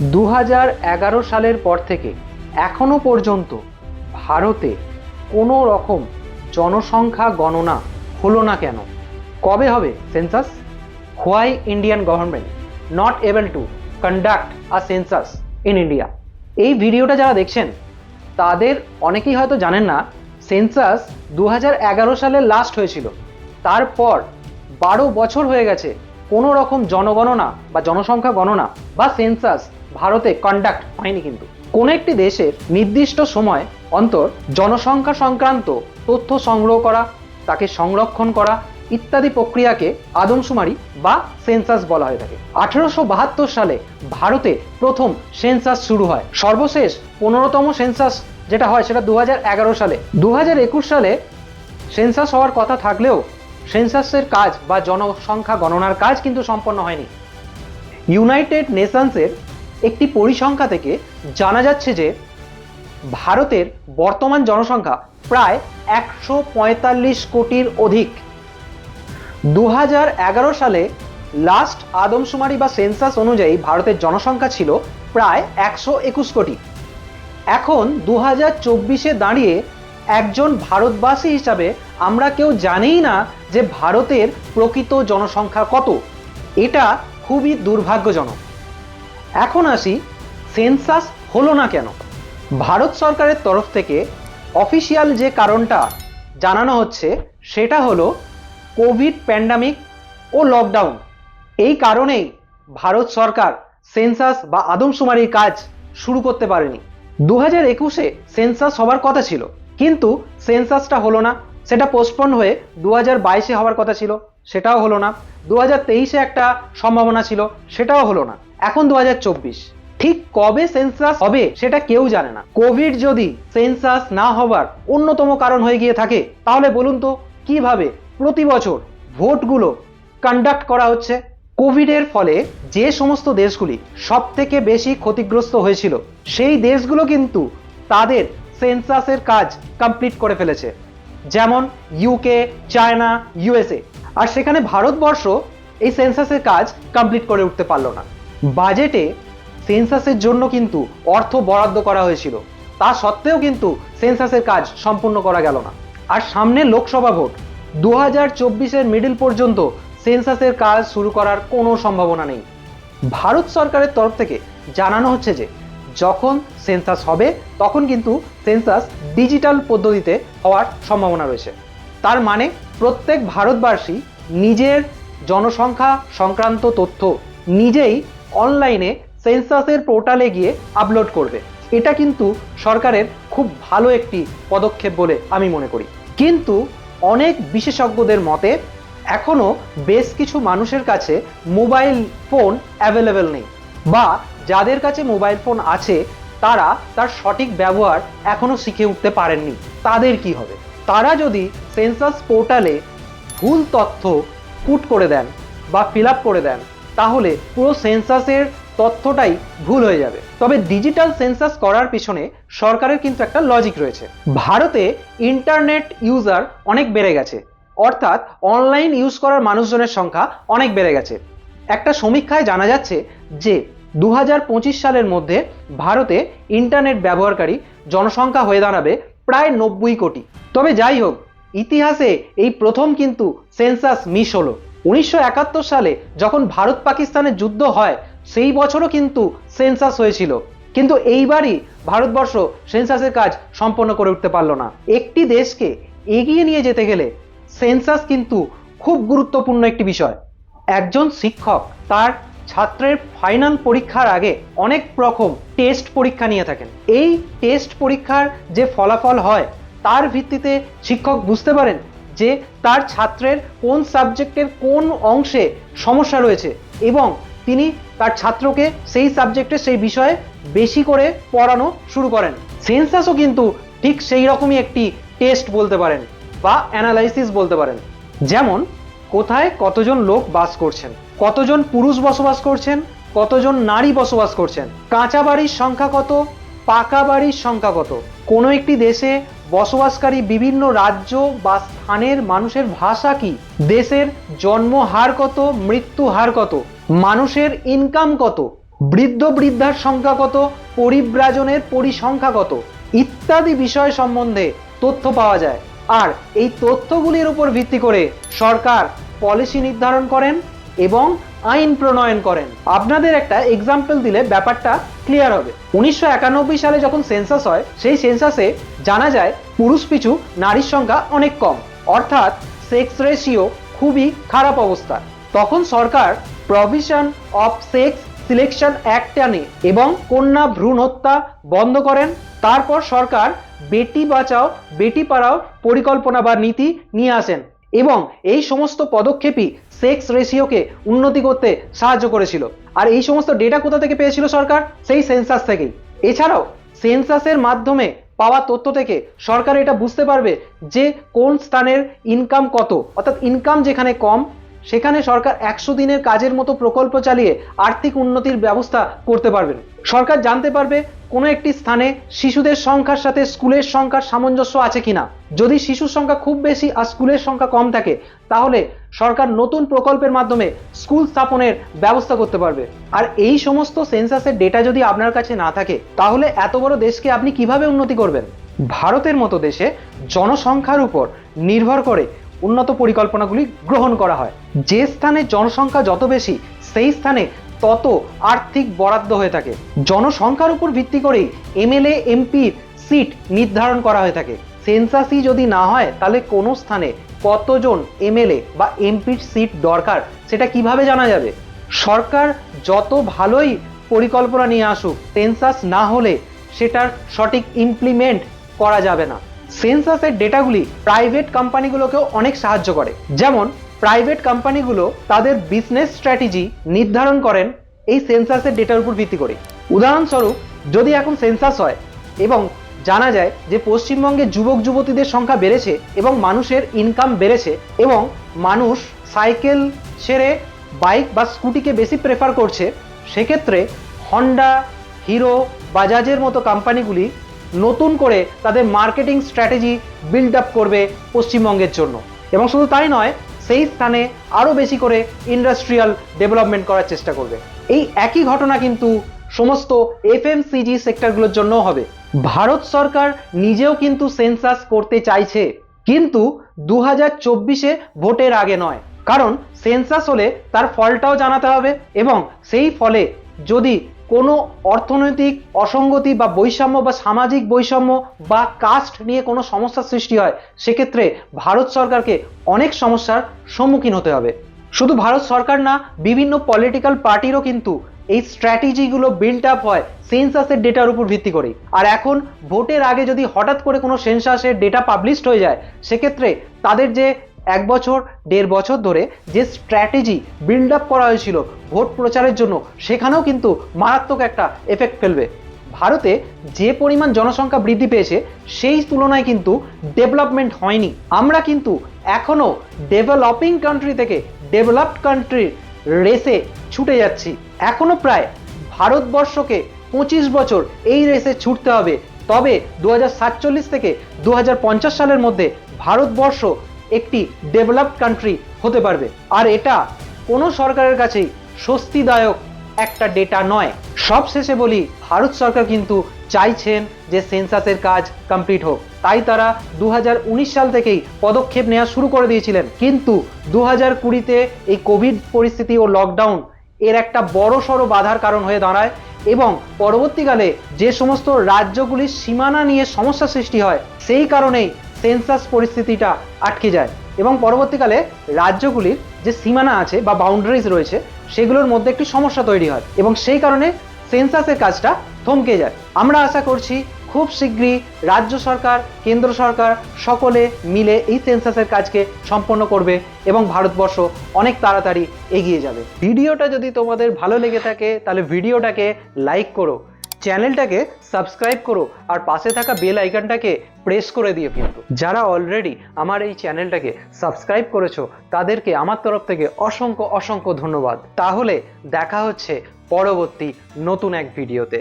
দু সালের পর থেকে এখনও পর্যন্ত ভারতে কোনো রকম জনসংখ্যা গণনা হলো না কেন? কবে হবে census? Why Indian government not able to conduct a census in India. এই ভিডিওটা যারা দেখছেন, তাদের অনেকেই হয়তো জানেন না, সেন্সাস দু হাজার এগারো সালে লাস্ট হয়েছিল। তারপর বারো বছর হয়ে গেছে কোনো রকম জনগণনা বা জনসংখ্যা গণনা বা সেন্সাস ভারতে কন্ডাক্ট হয়নি কিন্তু। কোনো একটি দেশের নির্দিষ্ট সময় অন্তর জনসংখ্যা সংক্রান্ত তথ্য সংগ্রহ করা, তাকে সংরক্ষণ করা ইত্যাদি প্রক্রিয়াকে আদমশুমারি বা সেন্সাস বলা হয়ে থাকে। আঠেরোশো বাহাত্তর সালে ভারতে প্রথম সেন্সাস শুরু হয়। সর্বশেষ পনেরোতম সেন্সাস যেটা হয় সেটা দু হাজার এগারো সালে। দু হাজার একুশ সালে সেন্সাস হওয়ার কথা থাকলেও সেন্সাসের কাজ বা জনসংখ্যা গণনার কাজ কিন্তু সম্পন্ন হয়নি। ইউনাইটেড নেশনসের একটি পরিসংখ্যা থেকে জানা যাচ্ছে যে ভারতের বর্তমান জনসংখ্যা প্রায় একশো পঁয়তাল্লিশ কোটির অধিক। দু এগারো সালে লাস্ট আদমশুমারি বা সেন্সাস অনুযায়ী ভারতের জনসংখ্যা ছিল প্রায় একশো একুশ কোটি। এখন দু হাজার চব্বিশে দাঁড়িয়ে একজন ভারতবাসী হিসাবে আমরা কেউ জানিই না যে ভারতের প্রকৃত জনসংখ্যা কত। এটা খুবই দুর্ভাগ্যজনক। এখন আসি, সেন্সাস হলো না কেন? ভারত সরকারের তরফ থেকে অফিসিয়াল যে কারণটা জানানো হচ্ছে, সেটা হলো কোভিড প্যান্ডামিক ও লকডাউন। এই কারণেই ভারত সরকার সেন্সাস বা আদমশুমারির কাজ শুরু করতে পারেনি। দু হাজার একুশে সেন্সাস হবার কথা ছিল, কিন্তু সেন্সাসটা হলো না। সেটা পোস্টপন্ড হয়ে দু হাজার বাইশে হওয়ার কথা ছিল। সেটাও হলো না। দু হাজার তেইশে একটা সম্ভাবনা ছিল, সেটাও হলো না। এখন দু হাজার চব্বিশ। ঠিক কবে সেন্সাস হবে সেটা কেউ জানে না। কোভিড যদি সেন্সাস না হবার অন্যতম কারণ হয়ে গিয়ে থাকে, তাহলে বলুন তো কীভাবে প্রতি বছর ভোটগুলো কন্ডাক্ট করা হচ্ছে? কোভিডের ফলে যে সমস্ত দেশগুলি সব থেকে বেশি ক্ষতিগ্রস্ত হয়েছিল, সেই দেশগুলো কিন্তু তাদের সেন্সাসের কাজ কমপ্লিট করে ফেলেছে। যেমন ইউকে চায়না ইউএসএ আর সেখানে ভারতবর্ষ এই সেন্সাসের কাজ কমপ্লিট করে উঠতে পারল না। বাজেটে সেন্সাসের জন্য কিন্তু অর্থ বরাদ্দ করা হয়েছিল। তা সত্ত্বেও কিন্তু সেন্সাসের কাজ সম্পূর্ণ করা গেল না। আর সামনে লোকসভা ভোট দু হাজার চব্বিশের মিডিল পর্যন্ত সেন্সাসের কাজ শুরু করার কোনো সম্ভাবনা নেই। ভারত সরকারের তরফ থেকে জানানো হচ্ছে যে, যখন সেন্সাস হবে, তখন কিন্তু সেন্সাস ডিজিটাল পদ্ধতিতে হওয়ার সম্ভাবনা রয়েছে। তার মানে প্রত্যেক ভারতবাসী নিজের জনসংখ্যা সংক্রান্ত তথ্য নিজেই অনলাইনে সেন্সাসের পোর্টালে গিয়ে আপলোড করবে। এটা কিন্তু সরকারের খুব ভালো একটি পদক্ষেপ বলে আমি মনে করি। কিন্তু অনেক বিশেষজ্ঞদের মতে এখনও বেশ কিছু মানুষের কাছে মোবাইল ফোন অ্যাভেলেবেল নেই বা যাদের কাছে মোবাইল ফোন আছে, তারা তার সঠিক ব্যবহার এখনও শিখে উঠতে পারেননি। তাদের কি হবে? তারা যদি সেন্সাস পোর্টালে ভুল তথ্য পুট করে দেন বা ফিল করে দেন, তাহলে পুরো সেন্সাসের তথ্যটাই ভুল হয়ে যাবে। তবে ডিজিটাল সেন্সাস করার পিছনে সরকারের কিন্তু একটা লজিক রয়েছে। ভারতে ইন্টারনেট ইউজার অনেক বেড়ে গেছে। অর্থাৎ অনলাইন ইউজ করার মানুষজনের সংখ্যা অনেক বেড়ে গেছে। একটা সমীক্ষায় জানা যাচ্ছে যে দু হাজার পঁচিশ সালের মধ্যে ভারতে ইন্টারনেট ব্যবহারকারী জনসংখ্যা হয়ে দাঁড়াবে প্রায় নব্বই কোটি। তবে যাই হোক, ইতিহাসে এই প্রথম কিন্তু সেন্সাস মিস হলো। উনিশশো একাত্তর সালে যখন ভারত পাকিস্তানের যুদ্ধ হয়, সেই বছরও কিন্তু সেন্সাস হয়েছিল। কিন্তু এইবারই ভারতবর্ষ সেন্সাসের কাজ সম্পন্ন করে উঠতে পারল না। একটি দেশকে এগিয়ে নিয়ে যেতে গেলে সেন্সাস কিন্তু খুব গুরুত্বপূর্ণ একটি বিষয়। একজন শিক্ষক তার ছাত্রের ফাইনাল পরীক্ষার আগে অনেক রকম টেস্ট পরীক্ষা নিয়ে থাকেন। এই টেস্ট পরীক্ষার যে ফলাফল হয়, তার ভিত্তিতে শিক্ষক বুঝতে পারেন যে তার ছাত্রের কোন সাবজেক্টের কোন অংশে সমস্যা রয়েছে এবং তিনি তার ছাত্রকে সেই সাবজেক্টে সেই বিষয়ে বেশি করে পড়ানো শুরু করেন। সেন্সাসও কিন্তু ঠিক সেই রকমই একটি টেস্ট বলতে পারেন বা অ্যানালাইসিস বলতে পারেন। যেমন, কোথায় কতজন লোক বাস করছেন? কতজন পুরুষ বসবাস করছেন, কতজন নারী বসবাস করছেন, কাঁচা বাড়ির সংখ্যা কত, পাকা বাড়ির সংখ্যা কত? কোনো একটি দেশে বসবাসকারী বিভিন্ন রাজ্য বা স্থানের মানুষের ভাষা কি? দেশের জন্ম হার কত, মৃত্যু হার কত? মানুষের ইনকাম কত? বৃদ্ধ বৃদ্ধার সংখ্যা কত? পরিব্রাজনের পরিসংখ্যা কত? ইত্যাদি বিষয় সম্বন্ধে তথ্য পাওয়া যায়। আর এই তথ্যগুলির উপর ভিত্তি করে সরকার পলিসি নির্ধারণ করেন এবং আইন প্রণয়ন করেন। আপনাদের একটা এক্সাম্পল দিলে ব্যাপারটা ক্লিয়ার হবে। উনিশশো একানব্বই সালে যখন সেন্সাস হয়, সেই সেন্সাসে জানা যায় পুরুষ পিছু নারীর সংখ্যা অনেক কম। অর্থাৎ সেক্স রেশিও খুবই খারাপ অবস্থা। তখন সরকার provision of sex selection act আনে এবং কন্যা ভ্রূণ হত্যা বন্ধ করেন। তারপর সরকার বেটি বাঁচাও, বেটি পাড়াও পরিকল্পনা বা নীতি নিয়ে আসেন। এবং এই সমস্ত পদক্ষেপই সেক্স রেশিওকে উন্নতি করতে সাহায্য করেছিল। আর এই সমস্ত ডেটা কোথা থেকে পেয়েছিল সরকার? সেই সেন্সাস থেকেই। এছাড়াও সেন্সাসের মাধ্যমে পাওয়া তথ্য থেকে সরকার এটা বুঝতে পারবে যে কোন স্থানের ইনকাম কত। অর্থাৎ ইনকাম যেখানে কম সেখানে সরকার একশো দিনের কাজের মতো প্রকল্প চালিয়ে আর্থিক উন্নতির ব্যবস্থা করতে পারবেন। সরকার জানতে পারবে কোনো একটি স্থানে শিশুদের সংখ্যার সাথে স্কুলের সংখ্যার সামঞ্জস্য আছে কিনা। যদি শিশুর সংখ্যা খুব বেশি আর স্কুলের সংখ্যা কম থাকে, তাহলে সরকার নতুন প্রকল্পের মাধ্যমে স্কুল স্থাপনের ব্যবস্থা করতে পারবে। আর এই সমস্ত সেন্সাসের ডেটা যদি আপনার কাছে না থাকে, তাহলে এত বড় দেশকে আপনি কীভাবে উন্নতি করবেন? ভারতের মতো দেশে জনসংখ্যার উপর নির্ভর করে উন্নত পরিকল্পনাগুলি গ্রহণ করা হয়। যে স্থানে জনসংখ্যা যত বেশি, সেই স্থানে তত আর্থিক বরাদ্দ হয়ে থাকে। জনসংখ্যার উপর ভিত্তি করেই এমএলএ এমপির সিট নির্ধারণ করা হয়ে থাকে। সেন্সাসই যদি না হয়, তাহলে কোনো স্থানে কতজন এমএলএ বা এমপির সিট দরকার, সেটা কীভাবে জানা যাবে? সরকার যত ভালোই পরিকল্পনা নিয়ে আসুক, সেন্সাস না হলে সেটার সঠিক ইমপ্লিমেন্ট করা যাবে না। সেন্সাসের ডেটাগুলি প্রাইভেট কোম্পানিগুলোকেও অনেক সাহায্য করে। যেমন, প্রাইভেট কোম্পানিগুলো তাদের বিজনেস স্ট্র্যাটেজি নির্ধারণ করেন এই সেন্সাসের ডেটার উপর ভিত্তি করে। উদাহরণস্বরূপ, যদি এখন সেন্সাস হয় এবং জানা যায় যে পশ্চিমবঙ্গে যুবক যুবতীদের সংখ্যা বেড়েছে এবং মানুষের ইনকাম বেড়েছে এবং মানুষ সাইকেল সেরে বাইক বা স্কুটিকে বেশি প্রেফার করছে, সেক্ষেত্রে হন্ডা হিরো বাজাজের মতো কোম্পানিগুলি নতুন করে তাদের মার্কেটিং স্ট্র্যাটেজি বিল্ড আপ করবে পশ্চিমবঙ্গের জন্য। এবং শুধু তাই নয়, সেই স্থানে আরও বেশি করে ইন্ডাস্ট্রিয়াল ডেভেলপমেন্ট করার চেষ্টা করবে। এই একই ঘটনা কিন্তু সমস্ত এফএমসিজি সেক্টরগুলোর জন্য হবে। ভারত সরকার নিজেও কিন্তু সেন্সাস করতে চাইছে। কিন্তু দু হাজার চব্বিশে ভোটের আগে নয়। কারণ সেন্সাস হলে তার ফলটাও জানাতে হবে এবং সেই ফলে যদি কোনো অর্থনৈতিক অসঙ্গতি বা বৈষম্য বা সামাজিক বৈষম্য বা কাস্ট নিয়ে কোনো সমস্যার সৃষ্টি হয়, সেক্ষেত্রে ভারত সরকারকে অনেক সমস্যার সম্মুখীন হতে হবে। শুধু ভারত সরকার না, বিভিন্ন পলিটিক্যাল পার্টিরও কিন্তু এই স্ট্র্যাটেজিগুলো বিল্ড আপ হয় সেন্সাসের ডেটার উপর ভিত্তি করে আর এখন ভোটের আগে যদি হঠাৎ করে কোনো সেন্সাসের ডেটা পাবলিশড হয়ে যায়, সেক্ষেত্রে তাদের যে এক বছর, দেড় বছর ধরে যে স্ট্র্যাটেজি বিল্ড আপ করা হয়েছিল ভোট প্রচারের জন্য, সেখানেও কিন্তু মারাত্মক একটা এফেক্ট ফেলবে। ভারতে যে পরিমাণ জনসংখ্যা বৃদ্ধি পেয়েছে, সেই তুলনায় কিন্তু ডেভেলপমেন্ট হয়নি। আমরা কিন্তু এখনও ডেভেলপিং কান্ট্রি থেকে ডেভেলপড কান্ট্রির রেসে ছুটে যাচ্ছি। এখনও প্রায় ভারতবর্ষকে পঁচিশ বছর এই রেসে ছুটতে হবে। তবে দু হাজার সাতচল্লিশ থেকে দু হাজার পঞ্চাশ সালের মধ্যে ভারতবর্ষ একটি ডেভেলপড কান্ট্রি হতে পারবে। আর এটা কোনো সরকারের কাছেই স্বস্তিদায়ক একটা ডেটা নয়। সব শেষে বলি, ভারত সরকার কিন্তু চাইছেন যে সেন্সাসের কাজ কমপ্লিট হোক। তাই তারা দু হাজার উনিশ সাল থেকেই পদক্ষেপ নেওয়া শুরু করে দিয়েছিলেন। কিন্তু দু হাজার কুড়িতে এই কোভিড পরিস্থিতি ও লকডাউন এর একটা বড় সড়ো বাধার কারণ হয়ে দাঁড়ায় এবং পরবর্তীকালে যে সমস্ত রাজ্যগুলির সীমানা নিয়ে সমস্যা সৃষ্টি হয়, সেই কারণেই সেন্সাস পরিস্থিতিটা আটকে যায় এবং পরবর্তীকালে রাজ্যগুলির যে সীমানা আছে বা বাউন্ডারিজ রয়েছে, সেগুলোর মধ্যে একটি সমস্যা তৈরি হয় এবং সেই কারণে সেন্সাসের কাজটা থমকে যায়। আমরা আশা করছি খুব শীঘ্রই রাজ্য সরকার, কেন্দ্র সরকার সকলে মিলে এই সেন্সাসের কাজকে সম্পন্ন করবে এবং ভারতবর্ষ অনেক তাড়াতাড়ি এগিয়ে যাবে। ভিডিওটা যদি তোমাদের ভালো লেগে থাকে, তাহলে ভিডিওটাকে লাইক করো। চ্যানেলটাকে সাবস্ক্রাইব করো আর পাশে থাকা বেল আইকনটাকে প্রেস করে দিও কিন্তু। যারা অলরেডি আমার এই চ্যানেলটাকে সাবস্ক্রাইব করেছ, তাদেরকে আমার তরফ থেকে অসংখ্য অসংখ্য ধন্যবাদ। তাহলে দেখা হচ্ছে পরবর্তী নতুন এক ভিডিওতে।